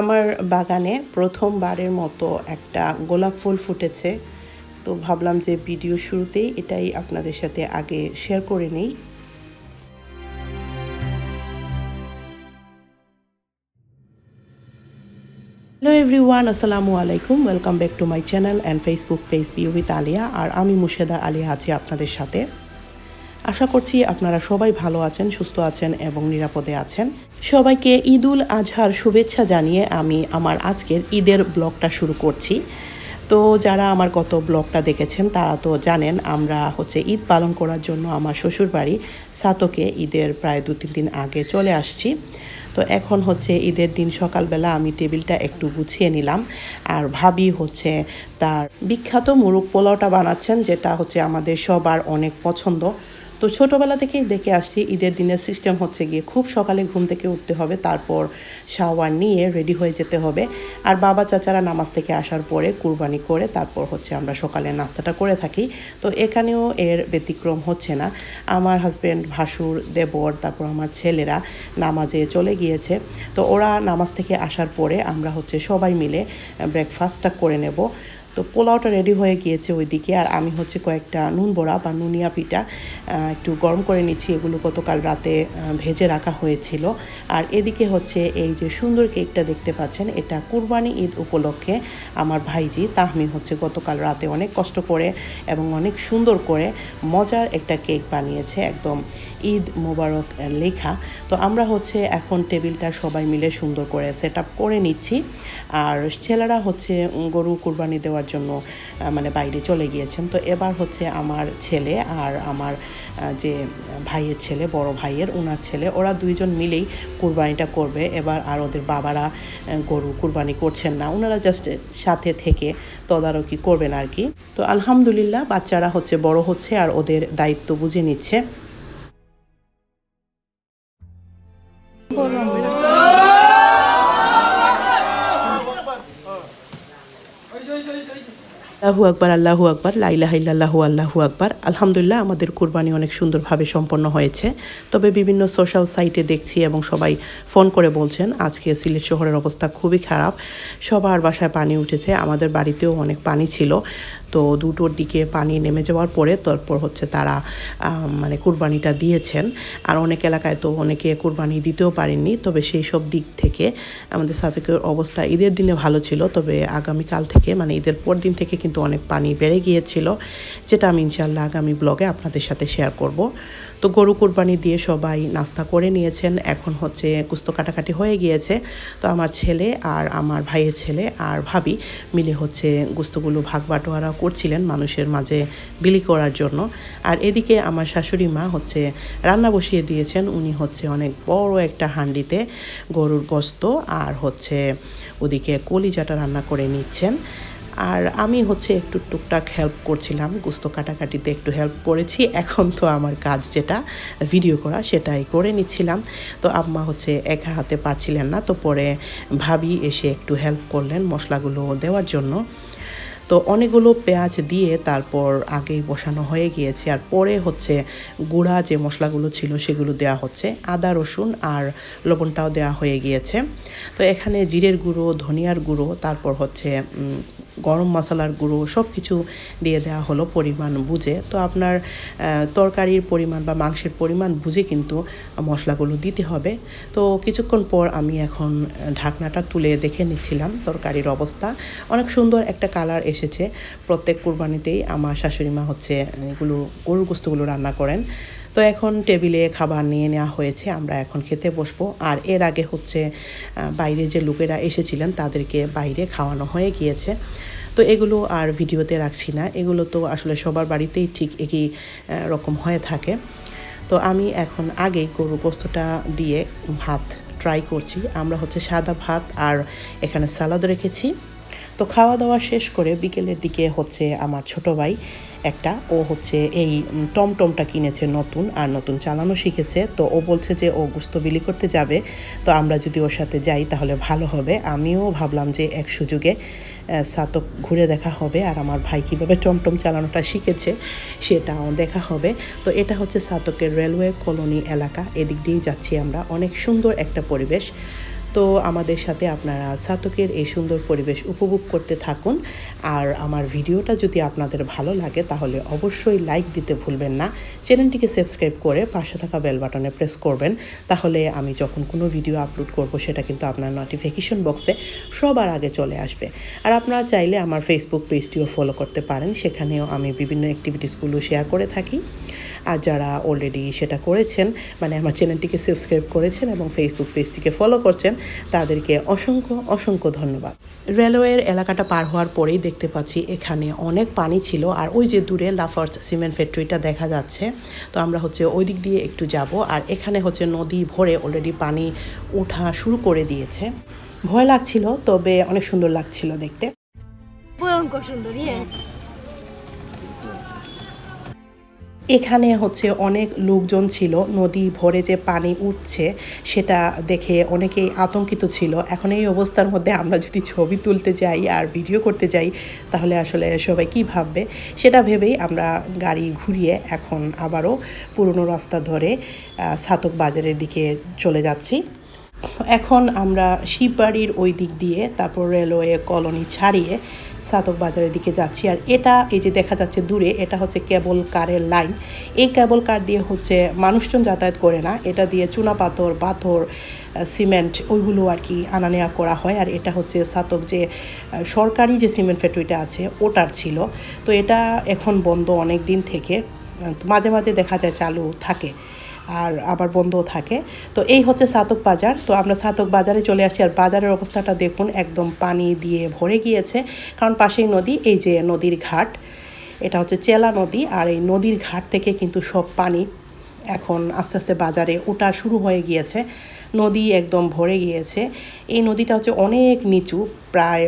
আমার বাগানে প্রথমবারের মতো একটা গোলাপ ফুল ফুটেছে। তো ভাবলাম যে ভিডিও শুরুতেই এটাই আপনাদের সাথে আগে শেয়ার করে নেই। হ্যালো এভরিওয়ান আসসালামু আলাইকুম। Welcome back to my channel and facebook page beau with Aliya আর আমি মুর্শেদা আলিয়া আছি আপনাদের সাথে। আশা করছি আপনারা সবাই ভালো আছেন, সুস্থ আছেন এবং নিরাপদে আছেন। সবাইকে ঈদুল আজহার শুভেচ্ছা জানিয়ে আমি আমার আজকের ঈদের ব্লগটা শুরু করছি। তো যারা আমার গত ব্লগটা দেখেছেন, তারা তো জানেন আমরা হচ্ছে ঈদ পালন করার জন্য আমার শ্বশুর বাড়ি সাতকে ঈদের প্রায় দু তিন দিন আগে চলে আসছি। তো এখন হচ্ছে ঈদের দিন সকালবেলা আমি টেবিলটা একটু গুছিয়ে নিলাম আর ভাবি হচ্ছে তার বিখ্যাত মুরগ পোলাওটা বানাচ্ছেন, যেটা হচ্ছে আমাদের সবার অনেক পছন্দ। তো ছোটোবেলা থেকেই দেখে আসছি, ঈদের দিনের সিস্টেম হচ্ছে গিয়ে খুব সকালে ঘুম থেকে উঠতে হবে, তারপর শাওয়ার নিয়ে রেডি হয়ে যেতে হবে। আর বাবা চাচারা নামাজ থেকে আসার পরে কুরবানি করে তারপর হচ্ছে আমরা সকালে নাস্তাটা করে থাকি। তো এখানেও এর ব্যতিক্রম হচ্ছে না। আমার হাজব্যান্ড ভাসুর, দেবর, তারপর আমার ছেলেরা নামাজে চলে গিয়েছে। তো ওরা নামাজ থেকে আসার পরে আমরা হচ্ছে সবাই মিলে ব্রেকফাস্টটা করে নেব। তো পোলাওটা রেডি হয়ে গিয়েছে ওইদিকে। আর আমি হচ্ছে কয়েকটা নুন বড়া বা নুনিয়া পিঠা একটু গরম করে নিচ্ছি। এগুলো গতকাল রাতে ভেজে রাখা হয়েছিল। আর এদিকে হচ্ছে এই যে সুন্দর কেকটা দেখতে পাচ্ছেন, এটা কুরবানি ঈদ উপলক্ষে আমার ভাইজি তাহমি হচ্ছে গতকাল রাতে অনেক কষ্ট করে এবং অনেক সুন্দর করে মজার একটা কেক বানিয়েছে, একদম ঈদ মোবারক লেখা। তো আমরা হচ্ছে এখন টেবিলটা সবাই মিলে সুন্দর করে সেট করে নিচ্ছি। আর ছেলেরা হচ্ছে গরু কুরবানি দেওয়ার জন্য মানে বাইরে চলে গিয়েছেন। তো এবার হচ্ছে আমার ছেলে আর আমার যে ভাইয়ের ছেলে, বড় ভাইয়ের ওনার ছেলে, ওরা দুইজন মিলেই কুরবানিটা করবে। এবার আর ওদের বাবারা গরু কুরবানি করছেন না। ওনারা জাস্ট সাথে থেকে তদারকি করবেন আর কি। তো আলহামদুলিল্লাহ, বাচ্চারা হচ্ছে বড় হচ্ছে আর ওদের দায়িত্ব বুঝে নিচ্ছে। আল্লাহু আকবার আল্লাহু আকবার লাইলা হাইল্লাহু আল্লাহু আকবার। আলহামদুলিল্লাহ, আমাদের কুরবানি অনেক সুন্দরভাবে সম্পন্ন হয়েছে। তবে বিভিন্ন সোশ্যাল সাইটে দেখছি এবং সবাই ফোন করে বলছেন, আজকে সিলেট শহরের অবস্থা খুবই খারাপ। সবার বাসায় পানি উঠেছে, আমাদের বাড়িতেও অনেক পানি ছিল। তো দুটোর দিকে পানি নেমে যাওয়ার পরে তারপর হচ্ছে তারা মানে কুরবানিটা দিয়েছেন। আর অনেক এলাকায় তো অনেকে কুরবানি দিতেও পারেননি। তবে সেই সব দিক থেকে আমাদের সাথেকের অবস্থা ঈদের দিনে ভালো ছিল। তবে আগামীকাল থেকে মানে ঈদের পর দিন থেকে কিন্তু অনেক পানি বেড়ে গিয়েছিল, যেটা আমি ইনশাল্লাহ আগামী ব্লগে আপনাদের সাথে শেয়ার করব। তো গরু কুরবানি দিয়ে সবাই নাস্তা করে নিয়েছেন, এখন হচ্ছে কুস্তো কাটাকাটি হয়ে গিয়েছে। তো আমার ছেলে আর আমার ভাইয়ের ছেলে আর ভাবি মিলে হচ্ছে গুস্তগুলো ভাগ বাটোয়ারা করছিলেন মানুষের মাঝে বিলি করার জন্য। আর এদিকে আমার শাশুড়ি মা হচ্ছে রান্না বসিয়ে দিয়েছেন, উনি হচ্ছে অনেক বড় একটা হাঁডিতে গরুর গোস্ত আর হচ্ছে ওদিকে কলিজাটা রান্না করে নিচ্ছেন। আর আমি হচ্ছে একটু টুকটাক হেল্প করছিলাম, গুস্ত কাটাকাটিতে একটু হেল্প করেছি। এখন তো আমার কাজ যেটা ভিডিও করা সেটাই করে নিচ্ছিলাম। তো আম্মা হচ্ছে একা হাতে পারছিলেন না, তো পরে ভাবি এসে একটু হেল্প করলেন মশলাগুলো দেওয়ার জন্য। তো অনেকগুলো পেঁয়াজ দিয়ে তারপর আগেই বসানো হয়ে গিয়েছে। আর পরে হচ্ছে গুঁড়া যে মশলাগুলো ছিল সেগুলো দেওয়া হচ্ছে। আদা, রসুন আর লবণটাও দেওয়া হয়ে গিয়েছে। তো এখানে জিরের গুঁড়ো, ধনিয়ার গুঁড়ো, তারপর হচ্ছে গরম মশলার গুঁড়ো সব কিছু দিয়ে দেওয়া হলো পরিমাণ বুঝে। তো আপনার তরকারির পরিমাণ বা মাংসের পরিমাণ বুঝে কিন্তু মশলাগুলো দিতে হবে। তো কিছুক্ষণ পর আমি এখন ঢাকনাটা তুলে দেখে নিচ্ছিলাম তরকারির অবস্থা। অনেক সুন্দর একটা কালার এসেছে। প্রত্যেক কুরবানিতেই আমার শাশুড়ি মা হচ্ছে এগুলো গরুর গোস্তগুলো রান্না করেন। তো এখন টেবিলে খাবার নিয়ে নেওয়া হয়েছে, আমরা এখন খেতে বসবো। আর এর আগে হচ্ছে বাইরে যে লোকেরা এসেছিলেন তাদেরকে বাইরে খাওয়ানো হয়ে গিয়েছে। তো এগুলো আর ভিডিওতে রাখছি না, এগুলো তো আসলে সবার বাড়িতেই ঠিক একই রকম হয়ে থাকে। তো আমি এখন আগেই গরু পোস্তটা দিয়ে ভাত ট্রাই করছি। আমরা হচ্ছে সাদা ভাত আর এখানে সালাদ রেখেছি। তো খাওয়া দাওয়া শেষ করে বিকেলের দিকে হচ্ছে আমার ছোট ভাই একটা, ও হচ্ছে এই টমটমটা কিনেছে নতুন আর নতুন চালানো শিখেছে। তো ও বলছে যে ও গুস্ত বিলি করতে যাবে, তো আমরা যদি ওর সাথে যাই তাহলে ভালো হবে। আমিও ভাবলাম যে এক সুযোগে সাতক ঘুরে দেখা হবে আর আমার ভাই কীভাবে টমটম চালানোটা শিখেছে সেটাও দেখা হবে। তো এটা হচ্ছে সাতকের রেলওয়ে কলোনি এলাকা। এদিক দিয়েই যাচ্ছি আমরা। অনেক সুন্দর একটা পরিবেশ। তো আমাদের সাথে আপনারা সাতকের এই সুন্দর পরিবেশ উপভোগ করতে থাকুন। আর আমার ভিডিওটা যদি আপনাদের ভালো লাগে, তাহলে অবশ্যই লাইক দিতে ভুলবেন না। চ্যানেলটিকে সাবস্ক্রাইব করে পাশে থাকা বেল বাটনে প্রেস করবেন। তাহলে আমি যখন কোনো ভিডিও আপলোড করব, সেটা কিন্তু আপনার নোটিফিকেশন বক্সে সবার আগে চলে আসবে। আর আপনারা চাইলে আমার ফেসবুক পেজটিও ফলো করতে পারেন। সেখানেও আমি বিভিন্ন অ্যাক্টিভিটিসগুলো শেয়ার করে থাকি। আর যারা অলরেডি সেটা করেছেন মানে আমার চ্যানেলটিকে সাবস্ক্রাইব করেছেন এবং ফেসবুক পেজটিকে ফলো করছেন, তাদেরকে অসংখ্য অসংখ্য ধন্যবাদ। রেলওয়ের এলাকাটা পার হওয়ার পরেই দেখতে পাচ্ছি এখানে অনেক পানি ছিল, আর ওই যে দূরে লাফার্স সিমেন্ট ফ্যাক্টরিটা দেখা যাচ্ছে। তো আমরা হচ্ছে ওই দিক দিয়ে একটু যাব, আর এখানে হচ্ছে নদী ভরে অলরেডি পানি ওঠা শুরু করে দিয়েছে। ভয় লাগছিল, তবে অনেক সুন্দর লাগছিল দেখতে। ভয়ঙ্কর সুন্দর ইয়ে এখানে হচ্ছে অনেক লোকজন ছিল, নদী ভরে যে পানি উঠছে সেটা দেখে অনেকেই আতঙ্কিত ছিল। এখন এই অবস্থার মধ্যে আমরা যদি ছবি তুলতে যাই আর ভিডিও করতে যাই, তাহলে আসলে সবাই কি ভাববে? সেটা ভেবেই আমরা গাড়ি ঘুরিয়ে এখন আবারও পুরনো রাস্তা ধরে ছাতক বাজারের দিকে চলে যাচ্ছি। এখন আমরা শিববাড়ির ওই দিক দিয়ে, তারপর রেলওয়ে কলোনি ছাড়িয়ে সাতক বাজারের দিকে যাচ্ছি। আর এটা, এই যে দেখা যাচ্ছে দূরে, এটা হচ্ছে কেবল কারের লাইন। এই কেবল কার দিয়ে হচ্ছে মানুষজন যাতায়াত করে না, এটা দিয়ে চুনা পাথর সিমেন্ট, ওইগুলো আর কি আনা নেওয়া করা হয়। আর এটা হচ্ছে সাতক যে সরকারি যে সিমেন্ট ফ্যাক্টরিটা আছে, ওটার ছিল। তো এটা এখন বন্ধ অনেক দিন থেকে। মাঝে মাঝে দেখা যায় চালু থাকে। আর আবার বন্ধও থাকে। তো এই হচ্ছে সাতক বাজার। তো আমরা সাতক বাজারে চলে আসি আর বাজারের অবস্থাটা দেখুন, একদম পানি দিয়ে ভরে গিয়েছে। কারণ পাশেই নদী, এই যে নদীর ঘাট, এটা হচ্ছে চেলা নদী। আর এই নদীর ঘাট থেকে কিন্তু সব পানি এখন আস্তে আস্তে বাজারে ওটা শুরু হয়ে গিয়েছে। নদী একদম ভরে গিয়েছে। এই নদীটা হচ্ছে অনেক নিচু, প্রায়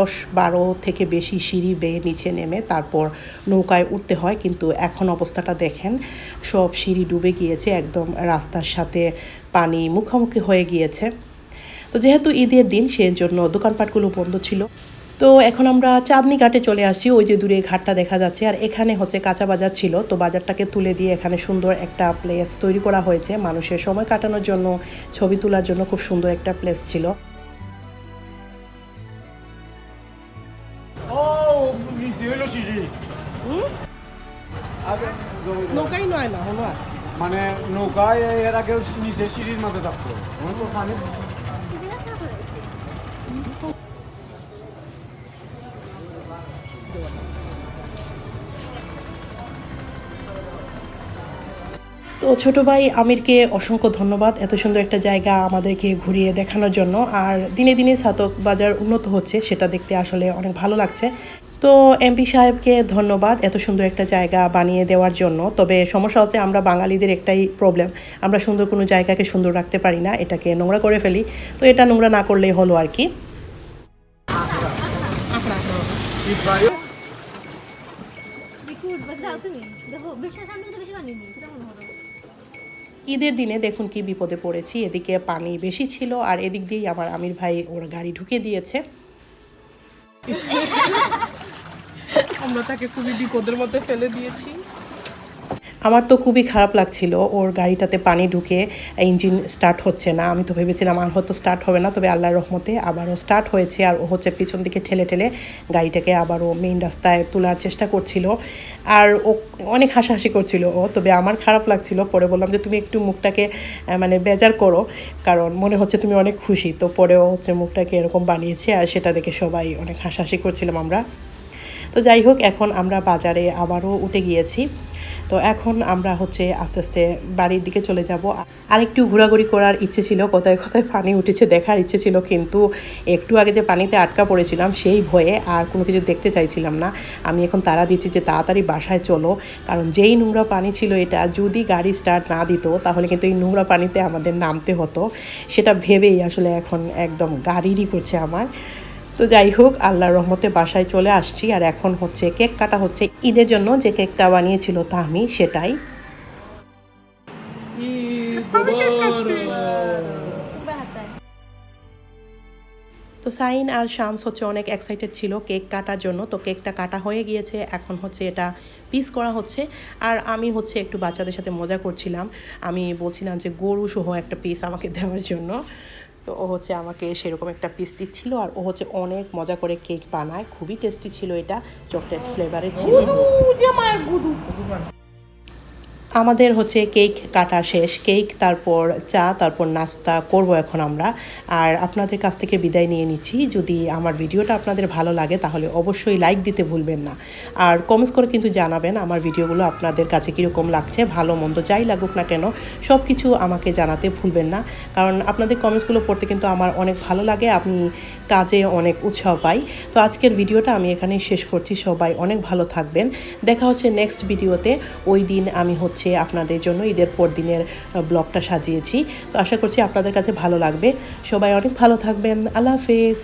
দশ বারো থেকে বেশি সিঁড়ি বেয়ে নিচে নেমে তারপর নৌকায় উঠতে হয়। কিন্তু এখন অবস্থাটা দেখেন, সব সিঁড়ি ডুবে গিয়েছে, একদম রাস্তার সাথে পানি মুখোমুখি হয়ে গিয়েছে। তো যেহেতু ঈদের দিন সেই জন্য দোকানপাটগুলো বন্ধ ছিল। তো এখন আমরা চাঁদনি ঘাটে চলে আসি। ওই যে দূরে ঘাটটা দেখা যাচ্ছে। আর এখানে হচ্ছে কাঁচা বাজার ছিল। তো বাজারটাকে তুলে দিয়ে এখানে সুন্দর একটা প্লেস তৈরি করা হয়েছে। মানুষের সময় কাটানোর জন্য ছবি তোলার জন্য খুব সুন্দর একটা প্লেস ছিল। নৌকাই নয় না হলো মানে নৌকায় এর আগে নিচে সিঁড়ির মধ্যে থাকতো এখন তো ছোট ভাই আমিরকে অসংখ্য ধন্যবাদ। এত সুন্দর একটা জায়গা আমাদেরকে ঘুরিয়ে দেখানোর জন্য। আর দিনে দিনে ছাতক বাজার উন্নত হচ্ছে, সেটা দেখতে আসলে অনেক ভালো লাগছে। তো এমপি সাহেবকে ধন্যবাদ এত সুন্দর একটা জায়গা বানিয়ে দেওয়ার জন্য। তবে সমস্যা হচ্ছে আমরা বাঙালিদের একটাই প্রবলেম আমরা সুন্দর কোনো জায়গাকে সুন্দর রাখতে পারি না, এটাকে নোংরা করে ফেলি। তো এটা নোংরা না করলেই হলো আর কি শীত বাড়ি দেখি উঠবে যাও তুমি? দেখো বেশি তো বেশি পানি নেই কেমন হলো। ঈদের দিনে দেখুন কি বিপদে পড়েছি। এদিকে পানি বেশি ছিল আর এদিক দিয়েই আমার আমির ভাই ওর গাড়ি ঢুকে দিয়েছে। আমরা তাকে খুবই বিপদের মধ্যে ফেলে দিয়েছি। আমার তো খুবই খারাপ লাগছিল, ওর গাড়িটাতে পানি ঢুকে ইঞ্জিন স্টার্ট হচ্ছে না। আমি তো ভেবেছিলাম আর হয়তো স্টার্ট হবে না, তবে আল্লাহর রহমতে আবারও স্টার্ট হয়েছে আর ও হচ্ছে পিছন দিকে ঠেলে ঠেলে গাড়িটাকে আবারও মেইন রাস্তায় তোলার চেষ্টা করছিল। আর ও অনেক হাসাহাসি করছিল ও, তবে আমার খারাপ লাগছিল। পরে বললাম যে, তুমি একটু মুখটাকে মানে বেজার করো, কারণ মনে হচ্ছে তুমি অনেক খুশি। তো পরেও হচ্ছে মুখটাকে এরকম বানিয়েছে আর সেটা দেখে সবাই অনেক হাসাহাসি করছিলাম আমরা। তো যাই হোক, এখন আমরা বাজারে আবারও উঠে গিয়েছি। তো এখন আমরা হচ্ছে আস্তে আস্তে বাড়ির দিকে চলে যাব। আরেকটু ঘোরাঘুরি করার ইচ্ছে ছিল, কোথায় কোথায় পানি উঠেছে দেখার ইচ্ছে ছিল, কিন্তু একটু আগে যে পানিতে আটকা পড়েছিলাম সেই ভয়ে আর কোনো কিছু দেখতে চাইছিলাম না। আমি এখন তারা দিচ্ছি যে তাড়াতাড়ি বাসায় চলো, কারণ যেই নোংরা পানি ছিল এটা যদি গাড়ি স্টার্ট না দিত, তাহলে কিন্তু এই নোংরা পানিতে আমাদের নামতে হতো। সেটা ভেবেই আসলে এখন একদম গাড়িরই করছে আমার। তো যাই হোক আল্লাহর রহমতে বাসায় চলে আসছি আর এখন হচ্ছে কেক কাটা হচ্ছে ঈদের জন্য যে কেকটা বানিয়েছিল তাহমি সেটাই। তো সাইন আর শামস হচ্ছে অনেক এক্সাইটেড ছিল কেক কাটার জন্য তো কেকটা কাটা হয়ে গিয়েছে এখন হচ্ছে এটা পিস করা হচ্ছে। আর আমি হচ্ছে একটু বাচ্চাদের সাথে মজা করছিলাম আমি বলছিলাম যে গরু সহ একটা পিস আমাকে দেওয়ার জন্য। তো ও হচ্ছে আমাকে সেরকম একটা পিস দিচ্ছিল আর ও হচ্ছে অনেক মজা করে কেক বানায়। খুবই টেস্টি ছিল এটা। চকলেট ফ্লেভারের ছিল। আমাদের হচ্ছে কেক কাটা শেষ। কেক তারপর চা, তারপর নাস্তা করব এখন আমরা। আর আপনাদের কাছ থেকে বিদায় নিয়ে নিচ্ছি। যদি আমার ভিডিওটা আপনাদের ভালো লাগে, তাহলে অবশ্যই লাইক দিতে ভুলবেন না। আর কমেন্টস করে কিন্তু জানাবেন আমার ভিডিওগুলো আপনাদের কাছে কীরকম লাগছে, ভালো, মন্দ যাই লাগুক না কেন সব কিছু আমাকে জানাতে ভুলবেন না। কারণ আপনাদের কমেন্টসগুলো পড়তে কিন্তু আমার অনেক ভালো লাগে। আমি কাজে অনেক উৎসাহ পাই। তো আজকের ভিডিওটা আমি এখানেই শেষ করছি। সবাই অনেক ভালো থাকবেন। দেখা হচ্ছে নেক্সট ভিডিওতে। ওই দিন আমি হচ্ছে আপনাদের জন্য ঈদের পর দিনের ব্লগটা সাজিয়েছি। তো আশা করছি আপনাদের কাছে ভালো লাগবে। সবাই অনেক ভালো থাকবেন। আল্লাহ হাফেজ।